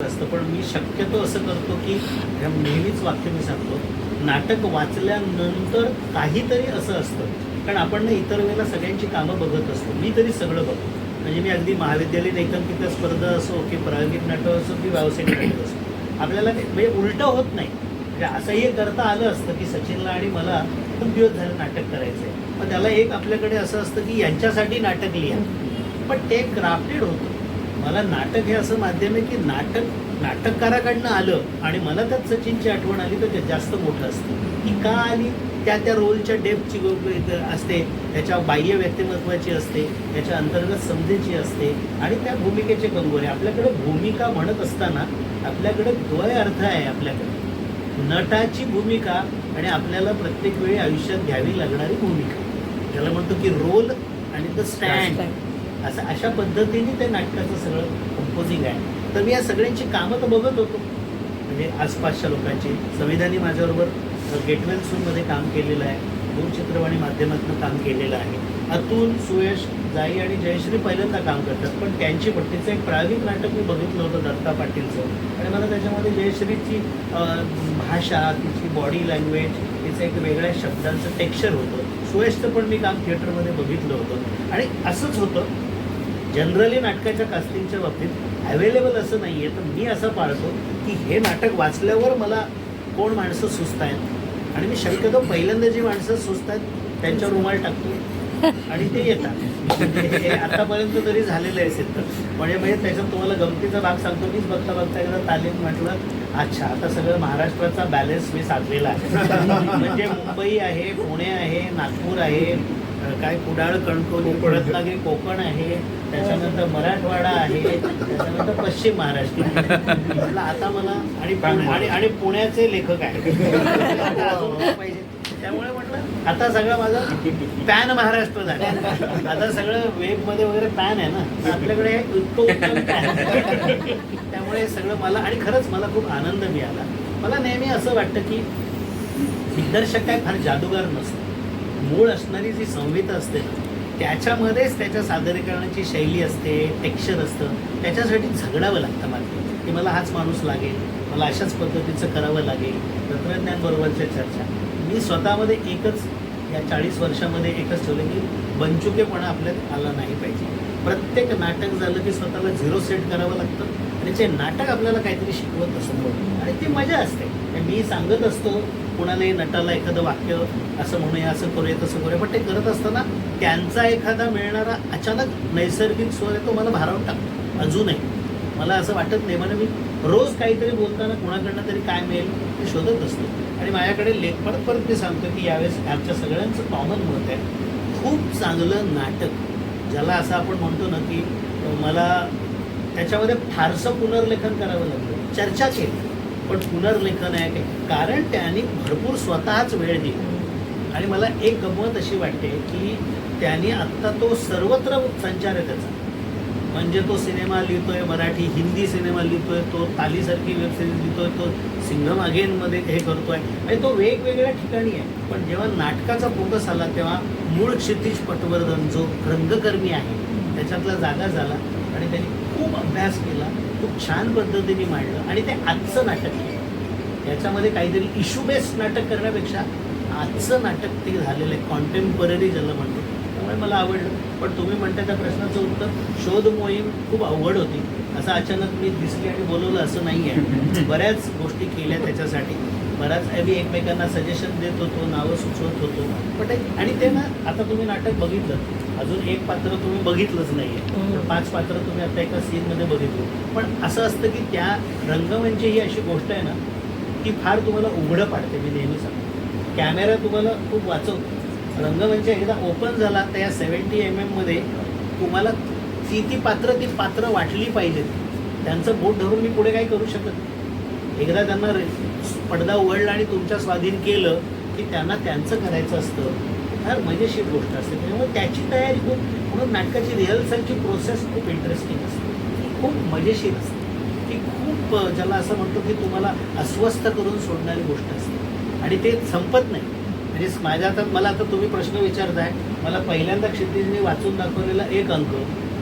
असतं पण मी शक्यतो असं करतो की नेहमीच वाक्य मी सांगतो नाटक वाचल्यानंतर काहीतरी असं असतं. कारण आपण ना इतर वेळेला सगळ्यांची कामं बघत असतो. मी तरी सगळं बघतो. म्हणजे मी अगदी महाविद्यालयीन एकांकिका स्पर्धा असो की प्रायोगिक नाटक असो की व्यावसायिक नाटक असो आपल्याला म्हणजे उलटं होत नाही. म्हणजे असंही करता आलं असतं की सचिनला आणि मला खूप दिवस झालं नाटक करायचं आहे त्याला एक आपल्याकडे असं असतं की यांच्यासाठी नाटक लिहा. पण ते क्राफ्टेड होतं. मला नाटक हे असं माध्यम आहे की नाटक नाटककाराकडनं आलं आणि मला त्यात सचिनची आठवण आली तर ते जास्त मोठं असतं. की का आली? त्या त्या रोलच्या डेपची असते त्याच्या बाह्य व्यक्तिमत्वाची असते त्याच्या अंतर्गत समजेची असते आणि त्या भूमिकेचे कंगोरे आपल्याकडे भूमिका म्हणत असताना आपल्याकडे द्वय अर्थ आहे आपल्याकडे. नटाची भूमिका आणि आपल्याला प्रत्येक वेळी आयुष्यात घ्यावी लागणारी भूमिका. ज्याला म्हणतो की रोल आणि द स्टँड. असं अशा पद्धतीने ते नाटकाचं सगळं कंपोजिंग आहे. तर मी या सगळ्यांची कामं तर बघत होतो. म्हणजे आसपासच्या लोकांची. संविधानी माझ्याबरोबर गेटवेल सूनमध्ये काम केलेलं आहे. दूरचित्रवाणी माध्यमातून काम केलेलं आहे. अतुल सुयश जाई आणि जयश्री पहिल्यांदा काम करतात. पण त्यांची पट्टीचं एक प्रायोगिक नाटक मी बघितलं होतं दत्ता पाटीलचं. आणि मला त्याच्यामध्ये जयश्रीची भाषा तिची बॉडी लँग्वेज तिचं एक वेगळ्या शब्दांचं टेक्स्चर होतं. सुयशचं पण मी काम थिएटरमध्ये बघितलं होतं. आणि असंच होतं जनरली नाटकाच्या कास्टिंगच्या बाबतीत अवेलेबल असं नाही आहे तर मी असं पाळतो की हे नाटक वाचल्यावर मला कोण माणसं सुचत आहेत आणि मी शक्यतो पहिल्यांदा जी माणसं सुचत आहेत त्यांच्या रुमाल टाकतो आणि ते येतात. आतापर्यंत तरी झालेलं आहे सिद्ध. म्हणजे म्हणजे त्याच्यात तुम्हाला गमतीचा भाग सांगतो मीच बघता बघता एकदा तालीम म्हटलं अच्छा आता सगळं महाराष्ट्राचा बॅलन्स मी साधलेला आहे. म्हणजे मुंबई आहे पुणे आहे नागपूर आहे काय कुडाळ कणकवली रत्नागिरी कोकण आहे त्याच्यानंतर मराठवाडा आहे त्याच्यानंतर पश्चिम महाराष्ट्र आहे. आता मला आणि आणि पुण्याचे लेखक आहेत. काय पाहिजे. त्यामुळे म्हटलं आता सगळं माझं पॅन महाराष्ट्र झालं. आता सगळं वेबमध्ये वगैरे पॅन आहे ना आपल्याकडे उत्तम पॅन त्यामुळे सगळं मला आणि खरंच मला खूप आनंद मिळाला. मला नेहमी असं वाटतं की दिग्दर्शक काय फार जादूगार नसतं. मूळ असणारी जी संहिता असते ना त्याच्यामध्येच त्याच्या सादरीकरणाची शैली असते टेक्स्चर असतं. त्याच्यासाठी झगडावं लागतं मात्र की मला हाच माणूस लागेल मला अशाच पद्धतीचं करावं लागेल. तंत्रज्ञान बरोबरच्या चर्चा. मी स्वतःमध्ये एकच या चाळीस वर्षामध्ये एकच ठेवलं की बंचुकेपणा आपल्यात आला नाही पाहिजे. प्रत्येक नाटक झालं की स्वतःला झिरो सेट करावं लागतं आणि जे नाटक आपल्याला काहीतरी शिकवत असतं. आणि ती मजा असते. मी सांगत असतो कुणालाही नटाला एखादं वाक्य असं म्हणूया असं करूया तसं करूया. पण ते करत असताना त्यांचा एखादा मिळणारा अचानक नैसर्गिक स्वर आहे तो मला भारावून टाकतो. अजूनही. मला असं वाटत नाही. मला मी रोज काहीतरी बोलताना कुणाकडनं तरी काय मिळेल ते शोधत असतो. आणि माझ्याकडे लेख परत परत मी सांगतो की यावेळेस आमच्या सगळ्यांचं कॉमन मत आहे. खूप चांगलं नाटक ज्याला असं आपण म्हणतो ना की मला त्याच्यामध्ये फारसं पुनर्लेखन करावं लागलं. चर्चा केली पण पुनर्लेखन आहे काय कारण त्यांनी भरपूर स्वतःच वेळ दिला. आणि मला एक गमत अशी वाटते की त्यांनी आत्ता तो सर्वत्र संचार आहे त्याचा. म्हणजे तो सिनेमा लिहितोय मराठी हिंदी सिनेमा लिहितोय तो तालीसारखी वेब सिरीज लिहितोय तो सिंघम अगेनमध्ये हे करतोय. म्हणजे तो वेगवेगळ्या ठिकाणी आहे. पण जेव्हा नाटकाचा फोकस आला तेव्हा मूळ क्षितिज पटवर्धन जो रंगकर्मी आहे त्याच्यातला जागा झाला. आणि त्यांनी खूप अभ्यास केला खूप छान पद्धतीने मांडलं आणि ते आजचं नाटक आहे. याच्यामध्ये काहीतरी इशू बेस्ड नाटक करण्यापेक्षा आजचं नाटक ते झालेलं आहे. कॉन्टेम्पररी ज्याला म्हणतो. त्यामुळे मला आवडलं. पण तुम्ही म्हणता त्या प्रश्नाचं उत्तर शोध मोहीम खूप अवघड होती. असं अचानक मी दिसली आणि बोलवलं असं नाही आहे बऱ्याच गोष्टी केल्या त्याच्यासाठी. बऱ्याच आम्ही एकमेकांना सजेशन देत होतो नावं सुचवत होतो. पण ते- आणि ते ना आता तुम्ही नाटक बघितलं. अजून एक पात्र तुम्ही बघितलंच नाही आहे पाच पात्र तुम्ही आता एका सीनमध्ये बघितलं. पण असं असतं की त्या रंगमंच ही अशी गोष्ट आहे ना ती फार तुम्हाला उघडं पाडते मी नेहमी सांगतो. कॅमेरा तुम्हाला खूप वाचवतो. रंगमंच एकदा ओपन झाला तर या सेवन्टी एम एममध्ये तुम्हाला ती ती पात्र ती पात्र वाटली पाहिजेत त्यांचं बोट धरून मी पुढे काही करू शकत नाही. एकदा त्यांना रे- पडदा उघडला आणि तुमच्या स्वाधीन केलं की त्यांना त्यांचं करायचं असतं. फार मजेशीर गोष्ट असते. त्यामुळे त्याची तयारी खूप म्हणून नाटकाची रिहर्सलची प्रोसेस खूप इंटरेस्टिंग असते. ती खूप मजेशीर असते. ती खूप ज्याला असं म्हणतो की तुम्हाला अस्वस्थ करून सोडणारी गोष्ट असते. आणि ते संपत नाही. म्हणजे माझ्या आता मला आता तुम्ही प्रश्न विचारताय. मला पहिल्यांदा क्षितिजने वाचून दाखवलेला एक अंक.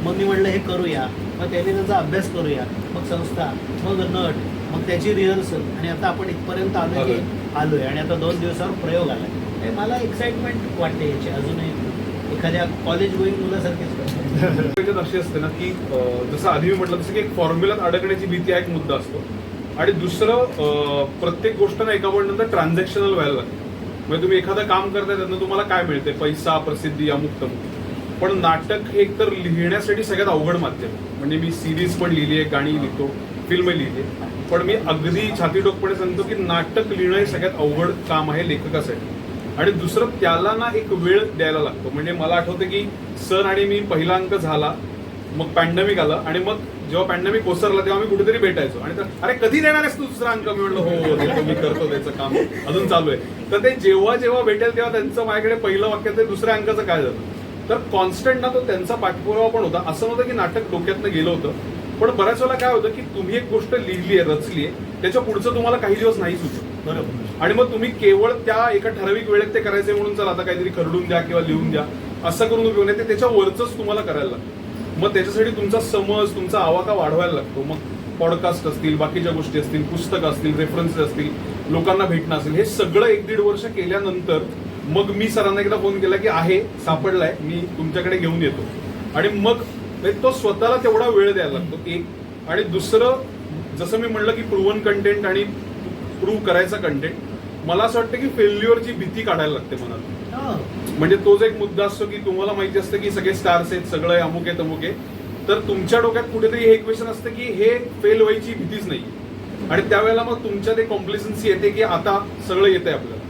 मग मी म्हणलं हे करूया. मग त्याने त्याचा अभ्यास करूया. मग संस्था मग नट मग त्याची रिहर्सल आणि आता आपण इथपर्यंत आलो की आलोय. आणि आता दोन दिवसावर प्रयोग आला हे मला एक्साइटमेंट वाटते याची. अजूनही एखाद्या कॉलेज गोईंग मुलासारखीच अशी असते ना की जसं आधी मी म्हटलं तसं की एक फॉर्म्युलात अडकण्याची भीती हा एक मुद्दा असतो. आणि दुसरं प्रत्येक गोष्ट ना एका पॉईंट नंतर ट्रान्झॅक्शनल व्हायला लागते. म्हणजे तुम्ही एखादं काम करताय त्यांना तुम्हाला काय मिळते पैसा प्रसिद्धी अमुक तमुक. पण नाटक हे एकतर लिहिण्यासाठी सगळ्यात अवघड माध्यम. म्हणजे मी सिरीज पण लिहिली आहे गाणी लिहितो फिल्म लिहिली आहे. पण मी अगदी छातीटोकपणे सांगतो की नाटक लिहिणं हे सगळ्यात अवघड काम आहे लेखकासाठी. आणि दुसरं त्याला ना एक वेळ द्यायला लागतो. म्हणजे मला आठवतं की सर आणि मी पहिला अंक झाला मग पॅन्डेमिक आलं आणि मग जेव्हा पॅन्डेमिक ओसरला तेव्हा मी कुठेतरी भेटायचो. आणि तर अरे कधी देणार आहेस तू दुसरा अंक? मी म्हणलं हो मी करतो त्याचं काम. अजून चालू आहे. तर ते जेव्हा जेव्हा भेटेल तेव्हा त्यांचं माझ्याकडे पहिलं वाक्य ते दुसऱ्या अंकाचं काय झालं? तर कॉन्स्टंट ना तो त्यांचा पाठपुरावा पण होता. असं नव्हतं की नाटक डोक्यातनं गेलं होतं. पण बऱ्याच वेळेला काय होतं की तुम्ही एक गोष्ट लिहिली आहे रचली आहे त्याच्या पुढचं तुम्हाला काही दिवस नाही सुचत. बरोबर. आणि मग तुम्ही केवळ त्या एका ठराविक वेळेत ते करायचे म्हणून चला आता काहीतरी खरडून द्या किंवा लिहून द्या असं करून उपयोग नाही ते त्याच्या वरच तुम्हाला करायला लागतं. मग त्याच्यासाठी तुमचा समज तुमचा आवाका वाढवायला लागतो. मग पॉडकास्ट असतील बाकीच्या गोष्टी असतील पुस्तकं असतील रेफरन्सेस असतील लोकांना भेटणं असेल हे सगळं एक दीड वर्ष केल्यानंतर मग मी सरांना एकदा फोन केला की आहे सापडलाय मी तुमच्याकडे घेऊन येतो. आणि मग म्हणजे तो स्वतःला तेवढा वेळ द्यायला लागतो एक. आणि दुसरं जसं मी म्हणलं की प्रूव्हन कंटेंट आणि प्रूव्ह करायचा कंटेंट मला असं वाटतं की फेल्युअरची भीती काढायला लागते मनात. म्हणजे तोच एक मुद्दा असतो की तुम्हाला माहिती असतं की सगळे स्टार्स आहेत सगळं अमुक आहे तमुक आहे तर तुमच्या डोक्यात कुठेतरी हे इक्वेशन असतं की हे फेल व्हायची भीतीच नाही. आणि त्यावेळेला मग तुमच्यात एक कॉम्प्लिसन्सी येते की आता सगळं येतंय आपल्याला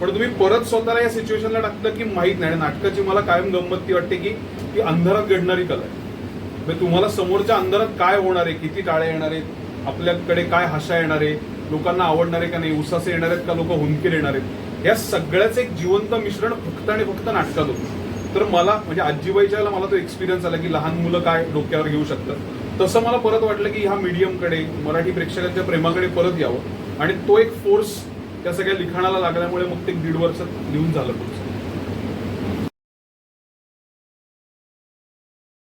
पण तुम्ही परत स्वतःला या सिच्युएशनला टाकलं की माहीत नाही. आणि नाटकाची मला कायम गंमत ती वाटते की ती अंधारात घडणारी कला आहे. म्हणजे तुम्हाला समोरच्या अंधारात काय होणार आहे? किती टाळे येणार आहेत? आपल्याकडे काय हाशा येणार आहे? लोकांना आवडणार आहे का नाही? उसासे येणार आहेत का? लोक हुंकीर येणार आहेत? या सगळ्याच एक जिवंत मिश्रण फक्त आणि फक्त नाटकात होतं. तर मला म्हणजे आजीबाईच्या मला तो एक्सपिरियन्स आला की लहान मुलं काय डोक्यावर घेऊ शकतात. तसं मला परत वाटलं की ह्या मीडियमकडे मराठी प्रेक्षकांच्या प्रेमाकडे परत यावं. आणि तो एक फोर्स त्या सगळ्या लिखाणाला लागल्यामुळे मग ते दीड वर्षात लिहून झालं. पुढचं